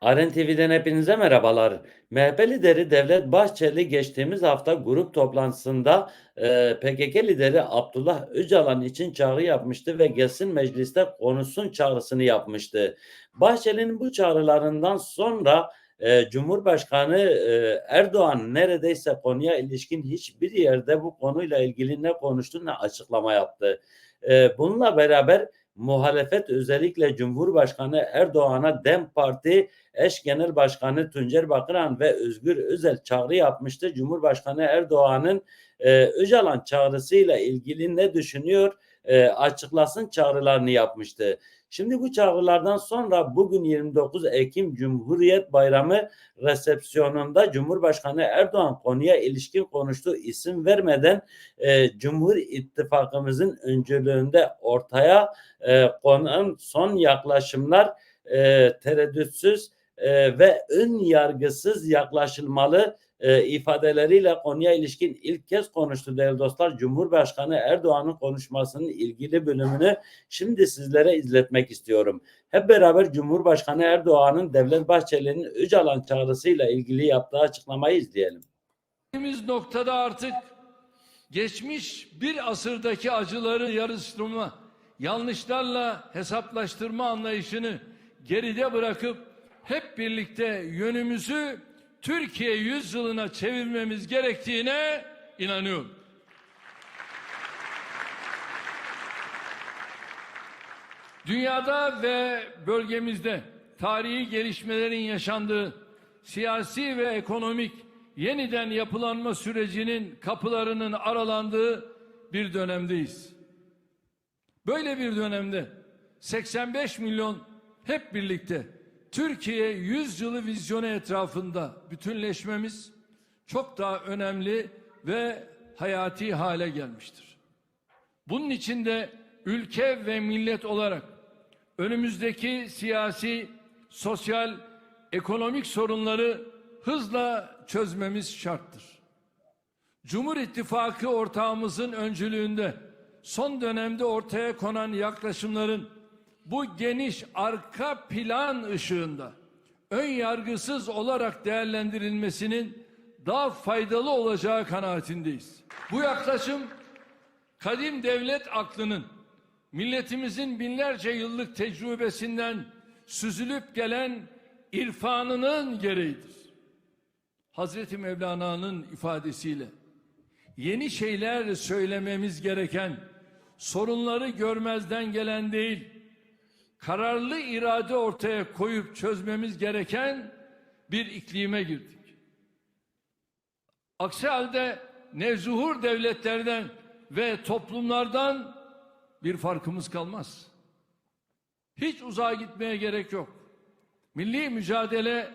Aren TV'den hepinize merhabalar. MHP lideri Devlet Bahçeli geçtiğimiz hafta grup toplantısında e, PKK lideri Abdullah Öcalan için çağrı yapmıştı ve gelsin mecliste konuşsun çağrısını yapmıştı. Bahçeli'nin bu çağrılarından sonra e, Cumhurbaşkanı e, Erdoğan neredeyse konuya ilişkin hiçbir yerde bu konuyla ilgili ne konuştu ne açıklama yaptı. E, bununla beraber muhalefet özellikle Cumhurbaşkanı Erdoğan'a DEM Parti eş genel başkanı Tuncer Bakıran ve Özgür Özel çağrı yapmıştı. Cumhurbaşkanı Erdoğan'ın e, Öcalan çağrısıyla ilgili ne düşünüyor e, açıklasın çağrılarını yapmıştı. Şimdi bu çağrılardan sonra bugün 29 Ekim Cumhuriyet Bayramı resepsiyonunda Cumhurbaşkanı Erdoğan konuya ilişkin konuştu isim vermeden e, Cumhur İttifakımızın öncülüğünde ortaya e, konan son yaklaşımlar e, tereddütsüz e, ve ön yargısız yaklaşılmalı e, ifadeleriyle konuya ilişkin ilk kez konuştu değerli dostlar. Cumhurbaşkanı Erdoğan'ın konuşmasının ilgili bölümünü şimdi sizlere izletmek istiyorum. Hep beraber Cumhurbaşkanı Erdoğan'ın Devlet Bahçeli'nin Öcalan çağrısıyla ilgili yaptığı açıklamayı izleyelim. Noktada artık geçmiş bir asırdaki acıları yarıştırma, yanlışlarla hesaplaştırma anlayışını geride bırakıp hep birlikte yönümüzü Türkiye yüzyılına çevirmemiz gerektiğine inanıyorum. Dünyada ve bölgemizde tarihi gelişmelerin yaşandığı siyasi ve ekonomik yeniden yapılanma sürecinin kapılarının aralandığı bir dönemdeyiz. Böyle bir dönemde 85 milyon hep birlikte Türkiye 100 yılı vizyonu etrafında bütünleşmemiz çok daha önemli ve hayati hale gelmiştir. Bunun için de ülke ve millet olarak önümüzdeki siyasi, sosyal, ekonomik sorunları hızla çözmemiz şarttır. Cumhur İttifakı ortağımızın öncülüğünde son dönemde ortaya konan yaklaşımların bu geniş arka plan ışığında ön yargısız olarak değerlendirilmesinin daha faydalı olacağı kanaatindeyiz. Bu yaklaşım kadim devlet aklının milletimizin binlerce yıllık tecrübesinden süzülüp gelen irfanının gereğidir. Hazreti Mevlana'nın ifadesiyle yeni şeyler söylememiz gereken sorunları görmezden gelen değil, kararlı irade ortaya koyup çözmemiz gereken bir iklime girdik. Aksi halde nevzuhur devletlerden ve toplumlardan bir farkımız kalmaz. Hiç uzağa gitmeye gerek yok. Milli mücadele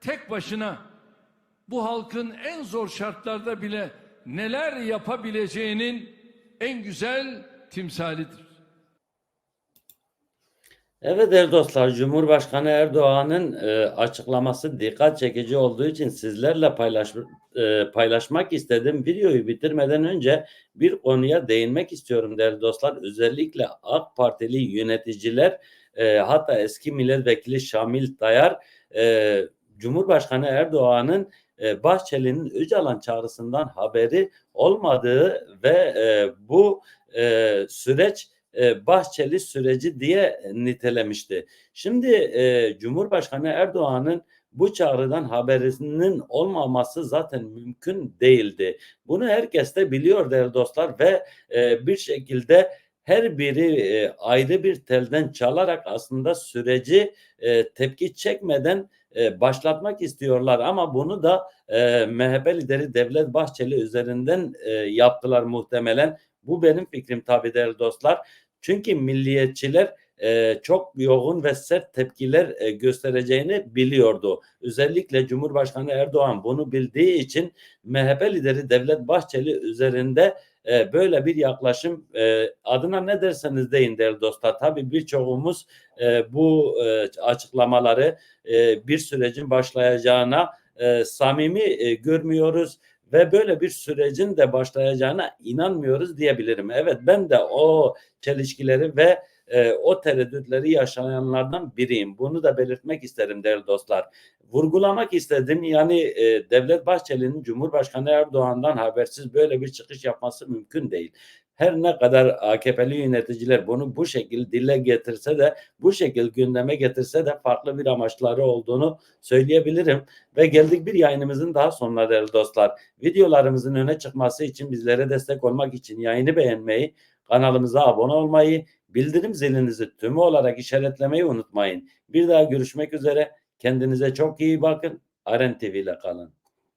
tek başına bu halkın en zor şartlarda bile neler yapabileceğinin en güzel timsalidir. Evet değerli dostlar, Cumhurbaşkanı Erdoğan'ın e, açıklaması dikkat çekici olduğu için sizlerle paylaş, e, paylaşmak istedim. Videoyu bitirmeden önce bir konuya değinmek istiyorum değerli dostlar. Özellikle AK Partili yöneticiler, e, hatta eski milletvekili Şamil Dayar, e, Cumhurbaşkanı Erdoğan'ın e, Bahçeli'nin Öcalan çağrısından haberi olmadığı ve e, bu e, süreç e, Bahçeli süreci diye nitelemişti. Şimdi e, Cumhurbaşkanı Erdoğan'ın bu çağrıdan haberinin olmaması zaten mümkün değildi. Bunu herkes de biliyor değerli dostlar ve e, bir şekilde her biri e, ayrı bir telden çalarak aslında süreci tepki çekmeden başlatmak istiyorlar ama bunu da e, MHP lideri Devlet Bahçeli üzerinden yaptılar muhtemelen. Bu benim fikrim tabii değerli dostlar. Çünkü milliyetçiler e, çok yoğun ve sert tepkiler e, göstereceğini biliyordu. Özellikle Cumhurbaşkanı Erdoğan bunu bildiği için MHP lideri Devlet Bahçeli üzerinde e, böyle bir yaklaşım e, adına ne derseniz deyin değerli dostlar. Tabii birçoğumuz e, bu e, açıklamaları e, bir sürecin başlayacağına e, samimi e, görmüyoruz ve böyle bir sürecin de başlayacağına inanmıyoruz diyebilirim. Evet ben de o çelişkileri ve e, o tereddütleri yaşayanlardan biriyim. Bunu da belirtmek isterim değerli dostlar. Vurgulamak istedim yani e, Devlet Bahçeli'nin Cumhurbaşkanı Erdoğan'dan habersiz böyle bir çıkış yapması mümkün değil. Her ne kadar AKP'li yöneticiler bunu bu şekilde dile getirse de bu şekilde gündeme getirse de farklı bir amaçları olduğunu söyleyebilirim. Ve geldik bir yayınımızın daha sonuna değerli dostlar. Videolarımızın öne çıkması için bizlere destek olmak için yayını beğenmeyi, kanalımıza abone olmayı, bildirim zilinizi tümü olarak işaretlemeyi unutmayın. Bir daha görüşmek üzere. Kendinize çok iyi bakın. Aren TV ile kalın.